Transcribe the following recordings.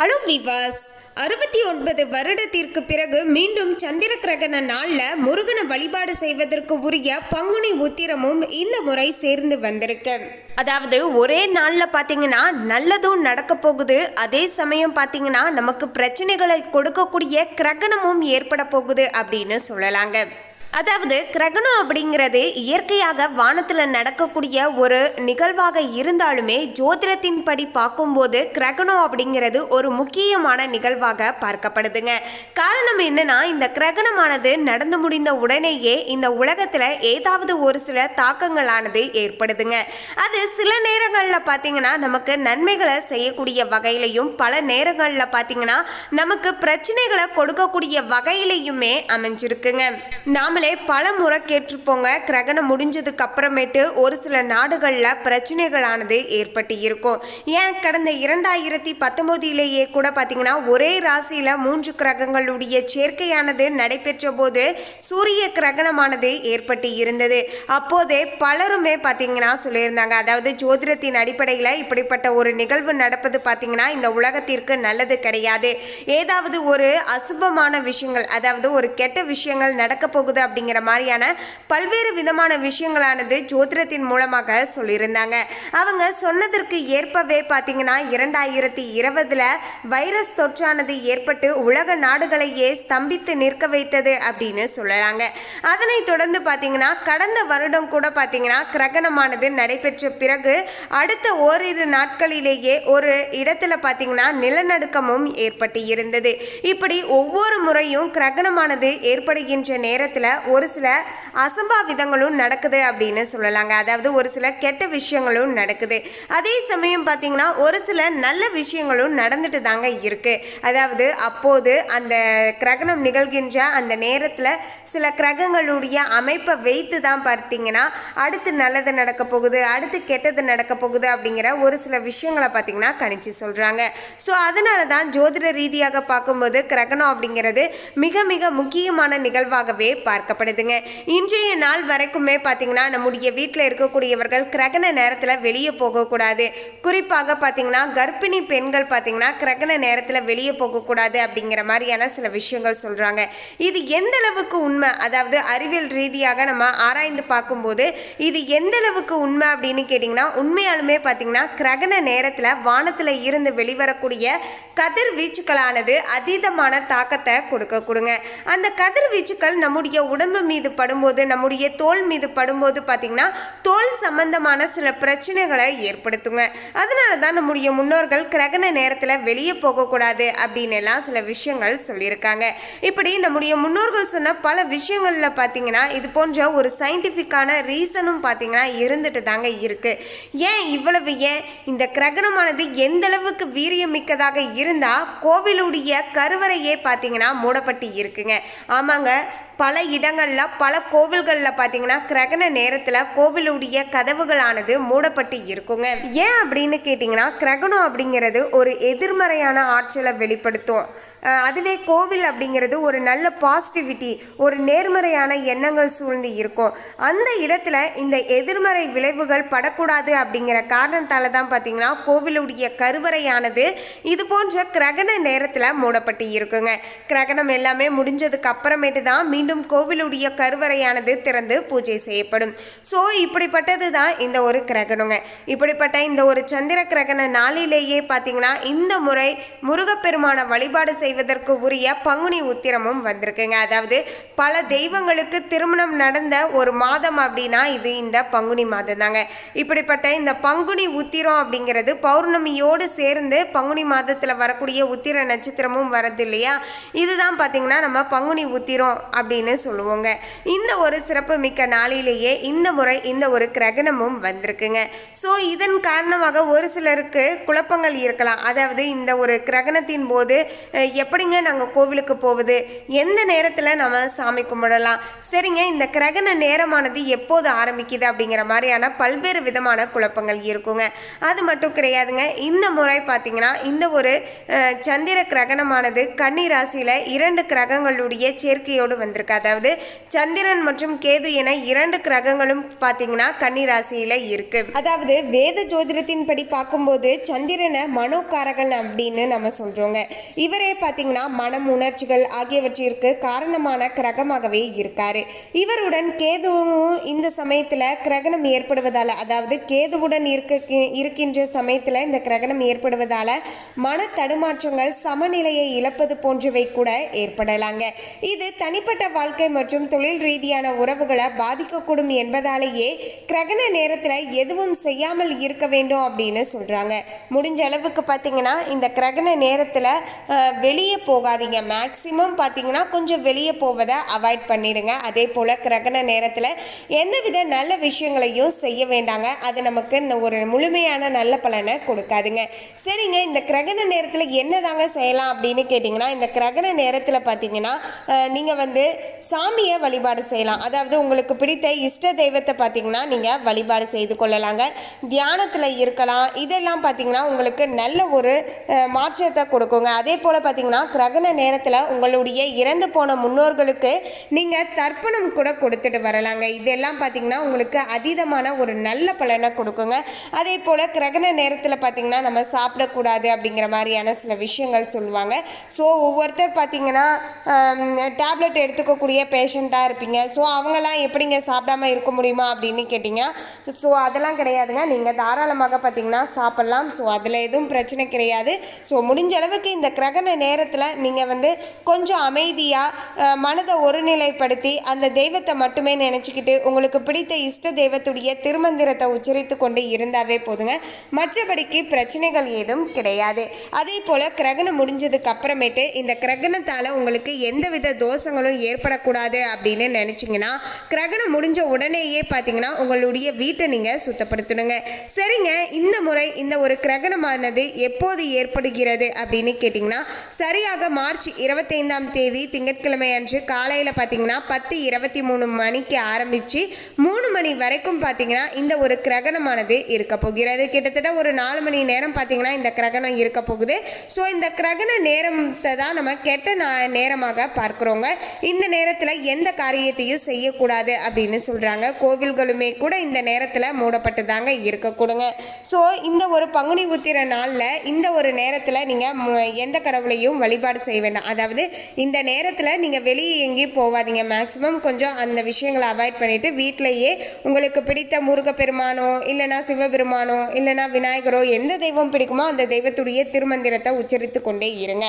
Hello விவாஸ் அறுபத்தி ஒன்பது வருடத்திற்கு பிறகு மீண்டும் சந்திர கிரகண நாளில் முருகனை வழிபாடு செய்வதற்கு உரிய பங்குனி உத்திரமும் இந்த முறை சேர்ந்து வந்திருக்கு. அதாவது ஒரே நாளில் பார்த்தீங்கன்னா நல்லதும் நடக்க போகுது. அதே சமயம் பார்த்தீங்கன்னா நமக்கு பிரச்சனைகளை கொடுக்கக்கூடிய கிரகணமும் ஏற்பட போகுது அப்படின்னு சொல்லலாங்க. அதாவது கிரகணம் அப்படிங்கிறது இயற்கையாக வானத்தில் நடக்கக்கூடிய ஒரு நிகழ்வாக இருந்தாலுமே ஜோதிடத்தின்படி பார்க்கும்போது கிரகணம் அப்படிங்கிறது ஒரு முக்கியமான நிகழ்வாக பார்க்கப்படுதுங்க. காரணம் என்னன்னா இந்த கிரகணமானது நடந்து முடிந்த உடனேயே இந்த உலகத்தில் ஏதாவது ஒரு சில தாக்கங்களானது ஏற்படுதுங்க. அது சில நேரங்களில் பார்த்தீங்கன்னா நமக்கு நன்மைகளை செய்யக்கூடிய வகையிலையும் பல நேரங்களில் பார்த்தீங்கன்னா நமக்கு பிரச்சனைகளை கொடுக்கக்கூடிய வகையிலையுமே அமைஞ்சிருக்குங்க. நாமளே பல முறை கேட்டிருப்போங்க. கிரகணம் முடிஞ்சதுக்கு அப்புறமேட்டு ஒரு சில நாடுகளில் பிரச்சனைகளானது ஏற்பட்டு இருக்கும். ஏன்? கடந்த இரண்டாயிரத்தி பத்தொம்போதிலேயே கூட பார்த்தீங்கன்னா ஒரே ராசியில் மூன்று கிரகங்களுடைய சேர்க்கையானது நடைபெற்ற போது சூரிய கிரகணமானது ஏற்பட்டு இருந்தது. அப்போதே பலருமே பார்த்தீங்கன்னா சொல்லியிருந்தாங்க. அதாவது ஜோதிடத்தின் அடிப்படையில் இப்படிப்பட்ட ஒரு நிகழ்வு நடப்பது பார்த்தீங்கன்னா இந்த உலகத்திற்கு நல்லது கிடையாது. ஏதாவது ஒரு அசுபமான விஷயங்கள் அதாவது ஒரு கெட்ட விஷயங்கள் நடக்க போகுது அப்படிங்கிற மாதிரியான பல்வேறு விதமான விஷயங்களானது ஜோதிடத்தின் மூலமாக சொல்லியிருந்தாங்க. அவங்க சொன்னதற்கு ஏற்பவே பார்த்தீங்கன்னா இரண்டாயிரத்தி இருபதுல வைரஸ் தொற்றானது ஏற்பட்டு உலக நாடுகளையே ஸ்தம்பித்து நிற்க வைத்தது அப்படின்னு சொல்லலாங்க. அதனைத் தொடர்ந்து பார்த்தீங்கன்னா கடந்த வருடம் கூட பார்த்தீங்கன்னா கிரகணமானது நடைபெற்ற பிறகு அடுத்த ஓரிரு நாட்களிலேயே ஒரு இடத்துல பார்த்தீங்கன்னா நிலநடுக்கமும் ஏற்பட்டு இருந்தது இப்படி ஒவ்வொரு முறையும் கிரகணமானது ஏற்படுகின்ற நேரத்தில் ஒரு சில அசம்பாவிதங்களும் நடக்குது அப்படின்னு சொல்லலாங்க. அதாவது ஒரு சில கெட்ட விஷயங்களும் நடக்குது. அதே சமயம் பார்த்தீங்கன்னா ஒரு சில நல்ல விஷயங்களும் நடந்துட்டு தாங்க இருக்கு. அதாவது அப்போது அந்த கிரகணம் நிகழ்கின்ற அந்த நேரத்தில் சில கிரகங்களுடைய அமைப்பை வைத்து தான் பார்த்தீங்கன்னா அடுத்து நல்லது நடக்க போகுது அடுத்து கெட்டது நடக்க போகுது அப்படிங்கிற ஒரு சில விஷயங்களை பார்த்தீங்கன்னா கணிச்சு சொல்கிறாங்க ஸோ அதனால தான் ஜோதிட ரீதியாக பார்க்கும்போது கிரகணம் அப்படிங்கிறது மிக மிக முக்கியமான நிகழ்வாகவே பார்க்கப்படுதுங்க. இன்றைய நாள் வரைக்குமே பார்த்தீங்கன்னா நம்முடைய வீட்டில் இருக்கக்கூடியவர்கள் கிரகண நேரத்தில் வெளியே போகக்கூடாது குறிப்பாக பார்த்தீங்கன்னா கர்ப்பிணி பெண்கள் பார்த்தீங்கன்னா கிரகண நேரத்தில் வெளியே போகக்கூடாது அப்படிங்கிற மாதிரியான சில விஷயங்கள் சொல்கிறாங்க இது எந்த அளவுக்கு உண்மை? அதாவது அறிவியல் ரீதியாக நம்ம ஆராய்ந்து பார்க்கும்போது இது எந்த அளவுக்கு உண்மை அப்படின்னு கேட்டிங்கன்னா உண்மையாலுமே பார்த்தீங்கன்னா கிரகண நேரத்தில் வானத்தில் இருந்து வெளிவரக்கூடிய கதிர்வீச்சுக்களானது அதீதமான தாக்கத்தை கொடுக்க கொடுங்க. அந்த கதிர்வீச்சுக்கள் நம்முடைய உடம்பு மீது படும்போது நம்முடைய தோல் மீது படும்போது பார்த்தீங்கன்னா தோல் சம்பந்தமான சில பிரச்சனைகளை ஏற்படுத்துங்க. அதனால தான் நம்முடைய முன்னோர்கள் கிரகண நேரத்தில் வெளியே போகக்கூடாது அப்படின்னு எல்லாம் சில விஷயங்கள் சொல்லியிருக்காங்க. இப்படி நம்முடைய முன்னோர்கள் சொன்ன பல விஷயங்களில் பார்த்தீங்கன்னா இது போன்ற ஒரு சயின்டிஃபிக்கான ரீசனும் பார்த்தீங்கன்னா இருந்துட்டு தாங்க இருக்குது ஏன் இவ்வளவு ஏன் இந்த கிரகணமானது எந்த அளவுக்கு வீரியமிக்கதாக இருந்தால் கோவிலுடைய கருவறையே பார்த்தீங்கன்னா மூடப்பட்டு இருக்குங்க. ஆமாங்க பல இடங்களில் பல கோவில்களில் பார்த்தீங்கன்னா கிரகண நேரத்தில் கோவிலுடைய கதவுகளானது மூடப்பட்டு இருக்குங்க. ஏன் அப்படின்னு கேட்டிங்கன்னா கிரகணம் அப்படிங்கிறது ஒரு எதிர்மறையான ஆற்றலை வெளிப்படுத்தும். அதுவே கோவில் அப்படிங்கிறது ஒரு நல்ல பாசிட்டிவிட்டி ஒரு நேர்மறையான எண்ணங்கள் சூழ்ந்து இருக்கும். அந்த இடத்துல இந்த எதிர்மறை விளைவுகள் படக்கூடாது அப்படிங்கிற காரணத்தால் தான் பார்த்தீங்கன்னா கோவிலுடைய கருவறையானது இது போன்ற கிரகண நேரத்தில் மூடப்பட்டு இருக்குங்க. கிரகணம் எல்லாமே முடிஞ்சதுக்கு அப்புறமேட்டு தான் மீண்டும் கோவிலுடைய கருவறையானது திறந்து பூஜை செய்யப்படும். ஸோ இப்படிப்பட்டது தான் இந்த ஒரு கிரகணங்க. இப்படிப்பட்ட இந்த ஒரு சந்திர கிரகண நாளிலேயே பார்த்தீங்கன்னா இந்த முறை முருகப்பெருமான வழிபாடு செய்வதற்கு உரிய பங்குனி உத்திரமும் வந்திருக்குங்க. அதாவது பல தெய்வங்களுக்கு திருமணம் நடந்த ஒரு மாதம் அப்படின்னா இது இந்த பங்குனி மாதம் தாங்க இப்படிப்பட்ட இந்த பங்குனி உத்திரம் அப்படிங்கிறது பௌர்ணமியோடு சேர்ந்து பங்குனி மாதத்தில் வரக்கூடிய உத்திர நட்சத்திரமும் வரது இல்லையா? இதுதான் பார்த்தீங்கன்னா நம்ம பங்குனி உத்திரம் அப்படின்னு சொல்லுவோங்க. இந்த ஒரு சிறப்பு மிக்க நாளிலேயே இந்த முறை இந்த ஒரு கிரகணமும் வந்திருக்குங்க. ஸோ இதன் காரணமாக ஒரு சிலருக்கு குழப்பங்கள் இருக்கலாம். அதாவது இந்த ஒரு கிரகணத்தின் போது எப்படிங்க நாங்கள் கோவிலுக்கு போவது? எந்த நேரத்தில் நம்ம சாமி கும்பிடலாம்? சரிங்க இந்த கிரகண நேரமானது எப்போது ஆரம்பிக்குது அப்படிங்கிற மாதிரியான பல்வேறு விதமான குழப்பங்கள் இருக்குங்க. அது மட்டும் கிடையாதுங்க இந்த முறை பார்த்திங்கன்னா இந்த ஒரு சந்திர கிரகணமானது கன்னி ராசியில் இரண்டு கிரகங்களுடைய சேர்க்கையோடு வந்திருக்கு. அதாவது சந்திரன் மற்றும் கேது என இரண்டு கிரகங்களும் பார்த்தீங்கன்னா கன்னி ராசியில் இருக்கு. அதாவது வேத ஜோதிடத்தின்படி பார்க்கும்போது சந்திரனை மனோக்காரகன் அப்படின்னு நம்ம சொல்றோங்க. இவரே பார்த்தீங்கன்னா மனம் உணர்ச்சிகள் ஆகியவற்றிற்கு காரணமான கிரகமாகவே இருக்காரு. இவருடன் கேதுவும் இந்த சமயத்தில் கிரகணம் ஏற்படுவதால் அதாவது கேதுவுடன் இருக்க இருக்கின்ற சமயத்தில் இந்த கிரகணம் ஏற்படுவதால் மன தடுமாற்றங்கள் சமநிலையை இழப்பது போன்றவை கூட ஏற்படலாங்க. இது தனிப்பட்ட வாழ்க்கை மற்றும் தொழில் ரீதியான உறவுகளை பாதிக்கக்கூடும் என்பதாலேயே கிரகண நேரத்தில் எதுவும் செய்யாமல் இருக்க வேண்டும் அப்படின்னு சொல்கிறாங்க முடிஞ்ச அளவுக்கு பார்த்தீங்கன்னா இந்த கிரகண நேரத்தில் வெளியே போகாதீங்க. மேக்சிமம் பார்த்தீங்கன்னா கொஞ்சம் வெளியே போவதை அவாய்ட் பண்ணிடுங்க. அதே போல் கிரகண நேரத்தில் எந்தவித நல்ல விஷயங்களையும் செய்ய வேண்டாங்க. அது நமக்கு ஒரு முழுமையான நல்ல பலனை கொடுக்காதுங்க. சரிங்க இந்த கிரகண நேரத்தில் என்னதாங்க செய்யலாம் அப்படின்னு கேட்டிங்கன்னா இந்த கிரகண நேரத்தில் பார்த்தீங்கன்னா நீங்கள் வந்து சாமியை வழிபாடு செய்யலாம். அதாவது உங்களுக்கு பிடித்த இஷ்ட தெய்வத்தை பார்த்தீங்கன்னா நீங்கள் வழிபாடு செய்து கொள்ளலாங்க. தியானத்தில் இருக்கலாம். இதெல்லாம் பார்த்தீங்கன்னா உங்களுக்கு நல்ல ஒரு மாற்றத்தை கொடுக்குங்க. அதே போல் பார்த்தீங்கன்னா கிரகண நேரத்தில் உங்களுடைய இறந்து போன முன்னோர்களுக்கு நீங்கள் தர்ப்பணம் கூட கொடுத்துட்டு வரலாங்க. இதெல்லாம் பார்த்தீங்கன்னா உங்களுக்கு அதீதமான ஒரு நல்ல பலனை கொடுக்குங்க. அதே போல் கிரகண நேரத்தில் பார்த்தீங்கன்னா நம்ம சாப்பிடக்கூடாது அப்படிங்கிற மாதிரியான சில விஷயங்கள் சொல்லுவாங்க. ஸோ ஒவ்வொருத்தர் பார்த்தீங்கன்னா டேப்லெட் எடுத்துக்கக்கூடிய பேஷண்ட்டாக இருப்பீங்க. ஸோ அவங்கெல்லாம் எப்படிங்க சாப்பிடாம இருக்க முடியுமா அப்படின்னு கேட்டிங்கன்னா ஸோ அதெல்லாம் கிடையாதுங்க. நீங்கள் தாராளமாக பார்த்தீங்கன்னா சாப்பிட்லாம். ஸோ அதில் எதுவும் பிரச்சனை கிடையாது. ஸோ முடிஞ்ச அளவுக்கு இந்த கிரகண நேரத்தில் நீங்கள் வந்து கொஞ்சம் அமைதியாக மனதை ஒருநிலைப்படுத்தி அந்த தெய்வத்தை மட்டுமே நினச்சிக்கிட்டு உங்களுக்கு பிடித்த இஷ்ட தெய்வத்துடைய திருமந்திரத்தை உச்சரித்து கொண்டு இருந்தாவே போதுங்க. மற்றபடிக்கு பிரச்சனைகள் ஏதும் கிடையாது. அதே போல் கிரகணம் முடிஞ்சதுக்கு அப்புறமேட்டு இந்த கிரகணத்தால் உங்களுக்கு எந்தவித தோஷங்களும் ஏற்படக்கூடாது அப்படின்னு நினச்சிங்கன்னா கிரகணம் முடிஞ்ச உடனேயே பார்த்தீங்கன்னா உங்களுடைய வீட்டை நீங்கள் சுத்தப்படுத்தணுங்க. சரிங்க இந்த முறை இந்த ஒரு கிரகணமானது எப்போது ஏற்படுகிறது அப்படின்னு கேட்டிங்கன்னா சரியாக மார்ச் இருபத்தைந்தாம் தேதி திங்கட்கிழமை அன்று காலையில் பார்த்தீங்கன்னா பத்து இருபத்தி மூணு மணிக்கு ஆரம்பித்து மூணு மணி வரைக்கும் பார்த்தீங்கன்னா இந்த ஒரு கிரகணமானது இருக்க போகிறது. கிட்டத்தட்ட ஒரு நாலு மணி நேரம் பார்த்தீங்கன்னா இந்த கிரகணம் இருக்க போகுது. ஸோ இந்த கிரகண நேரத்தை தான் நம்ம கெட்ட நேரமாக பார்க்குறோங்க. இந்த நேரத்தில் எந்த காரியத்தையும் செய்யக்கூடாது அப்படின்னு சொல்கிறாங்க கோவில்களுமே கூட இந்த நேரத்தில் மூடப்பட்டு தாங்க இருக்கக்கூடுங்க. ஸோ இந்த ஒரு பங்குனி உத்திர நாளில் இந்த ஒரு நேரத்தில் நீங்கள் எந்த கடவுளையும் வழிபாடு செய்ய வேண்டாம். அதாவது இந்த நேரத்தில் நீங்கள் வெளியே எங்கேயும் போகாதீங்க மேக்ஸிமம் கொஞ்சம் அந்த விஷயங்களை அவாய்ட் பண்ணிவிட்டு வீட்டிலேயே உங்களுக்கு பிடித்த முருகப்பெருமானோ இல்லைனா சிவபெருமானோ இல்லைனா விநாயகரோ எந்த தெய்வம் பிடிக்குமோ அந்த தெய்வத்துடைய திருமந்திரத்தை உச்சரித்து கொண்டே இருங்க.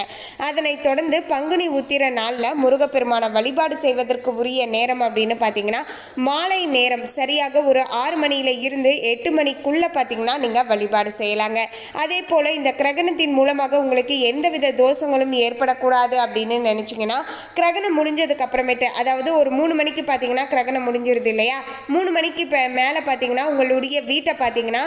அதனைத் தொடர்ந்து பங்குனி உத்திர நாளில் முருகப்பெருமானை வழிபாடு செய்வதற்கு உரிய நேரம் அப்படின்னு பார்த்தீங்கன்னா மாலை நேரம் சரியாக ஒரு ஆறு மணியில இருந்து எட்டு மணிக்குள்ள பார்த்தீங்கன்னா நீங்கள் வழிபாடு செய்யலாங்க. அதே போல் இந்த கிரகணத்தின் மூலமாக உங்களுக்கு எந்தவித தோஷங்களும் ஏற்படக்கூடாது அப்படின்னு நினச்சிங்கன்னா கிரகணம் முடிஞ்சதுக்கு அப்புறமேட்டு அதாவது ஒரு மூணு மணிக்கு பார்த்தீங்கன்னா கிரகணம் முடிஞ்சிருது இல்லையா? மூணு மணிக்கு இப்போ மேலே பார்த்தீங்கன்னா உங்களுடைய வீட்டை பார்த்தீங்கன்னா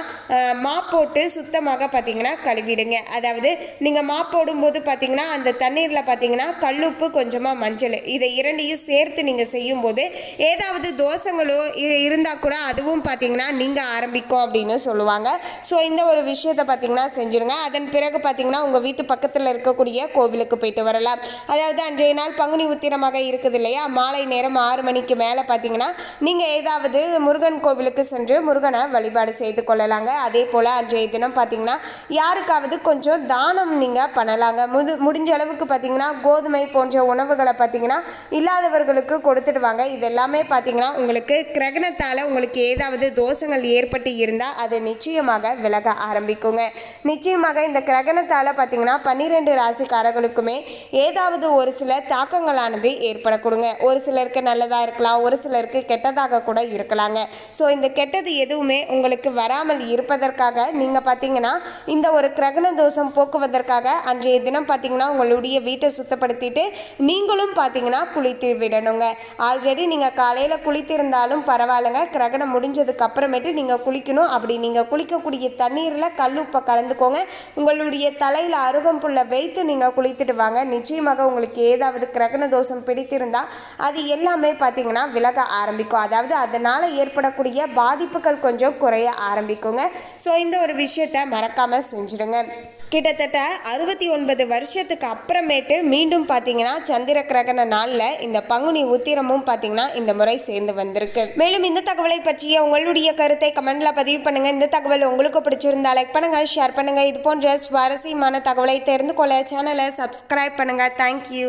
மாப்போட்டு போட்டு சுத்தமாக பார்த்தீங்கன்னா கழுவிடுங்க. அதாவது நீங்கள் மாப்போடும் போடும்போது பார்த்தீங்கன்னா அந்த தண்ணீரில் பார்த்தீங்கன்னா கல்லுப்பு கொஞ்சமாக மஞ்சள். இதை இரண்டையும் சேர்த்து நீங்கள் செய்யும்போது ஏதாவது தோஷங்களோ இருந்தால் கூட அதுவும் பார்த்தீங்கன்னா நீங்கள் ஆரம்பிக்கும் அப்படின்னு சொல்லுவாங்க. ஸோ இந்த ஒரு விஷயத்தை பார்த்தீங்கன்னா செஞ்சுருங்க. அதன் பிறகு பார்த்திங்கன்னா உங்கள் வீட்டு பக்கத்தில் இருக்கக்கூடிய கோவிலுக்கு போயிட்டு வரலாம். அதாவது அன்றைய நாள் பங்குனி உத்திரமாக இருக்குது இல்லையா? மாலை நேரம் ஆறு மணிக்கு மேலே பார்த்தீங்கன்னா நீங்கள் ஏதாவது முருகன் கோவிலுக்கு சென்று முருகனை வழிபாடு செய்து கொள்ளலாங்க. அதே போல் அன்றைய தினம் பார்த்தீங்கன்னா யாருக்காவது கொஞ்சம் தானம் நீங்கள் பண்ணலாங்க. முது முடிஞ்ச அளவுக்கு பார்த்தீங்கன்னா கோதுமை போன்ற உணவுகளை பார்த்தீங்கன்னா இல்லாதவர்களுக்கு கொடுத்துட்டு வாங்க இது எல்லாமே பார்த்தீங்கன்னா உங்களுக்கு கிரகணத்தால் உங்களுக்கு ஏதாவது தோஷங்கள் ஏற்பட்டு இருந்தால் அது நிச்சயமாக விலக ஆரம்பிக்குங்க. நிச்சயமாக இந்த கிரகணத்தால் பார்த்தீங்கன்னா பன்னிரெண்டு ராசிக்காரர்களுக்குமே ஏதாவது ஒரு சில தாக்கங்களானது ஏற்படக்கூடுங்க. ஒரு சிலருக்கு நல்லதாக இருக்கலாம் ஒரு சிலருக்கு கெட்டதாக கூட இருக்கலாங்க. ஸோ இந்த கெட்டது எதுவுமே உங்களுக்கு வராமல் இருப்பதற்காக நீங்கள் பார்த்தீங்கன்னா இந்த ஒரு கிரகண தோஷம் போக்குவதற்காக அன்றைய தினம் பார்த்தீங்கன்னா உங்களுடைய வீட்டை சுத்தப்படுத்திட்டு நீங்களும் பார்த்தீங்கன்னா குளித்து விடணுங்க. ஆல்ரெடி நீங்கள் காலையில் குளித்திருந்தாலும் பரவாயில்லைங்க. கிரகணம் முடிஞ்சதுக்கு அப்புறமேட்டு நீங்கள் குளிக்கணும். அப்படி நீங்கள் குளிக்கக்கூடிய தண்ணீரில் கல் உப்பை கலந்துக்கோங்க. உங்களுடைய தலையில் அருகம்புல்லை வைத்து நீங்கள் குளித்துட்டு வாங்க. நிச்சயமாக உங்களுக்கு ஏதாவது கிரகண தோஷம் பிடித்திருந்தால் அது எல்லாமே பார்த்தீங்கன்னா விலக ஆரம்பிக்கும். அதாவது அதனால் ஏற்படக்கூடிய பாதிப்புகள் கொஞ்சம் குறைய ஆரம்பிக்குங்க. ஸோ இந்த ஒரு விஷயத்த மறக்காமல் செஞ்சுடுங்க. கிட்டத்தட்ட அறுபத்தி ஒன்பது வருஷத்துக்கு அப்புறமேட்டு மீண்டும் பார்த்தீங்கன்னா சந்திர கிரகண நாளில் இந்த பங்குனி உத்திரமும் பார்த்தீங்கன்னா இந்த முறை சேர்ந்து வந்திருக்கு. மேலும் இந்த தகவலை பற்றிய உங்களுடைய கருத்தை கமெண்ட்ல பதிவு பண்ணுங்க. இந்த தகவல் உங்களுக்கு பிடிச்சிருந்தா லைக் பண்ணுங்க ஷேர் பண்ணுங்க. இது போன்ற சுவாரஸ்யமான தகவலை தெரிந்து கொள்ள சேனலை சப்ஸ்கிரைப் பண்ணுங்க. தேங்க்யூ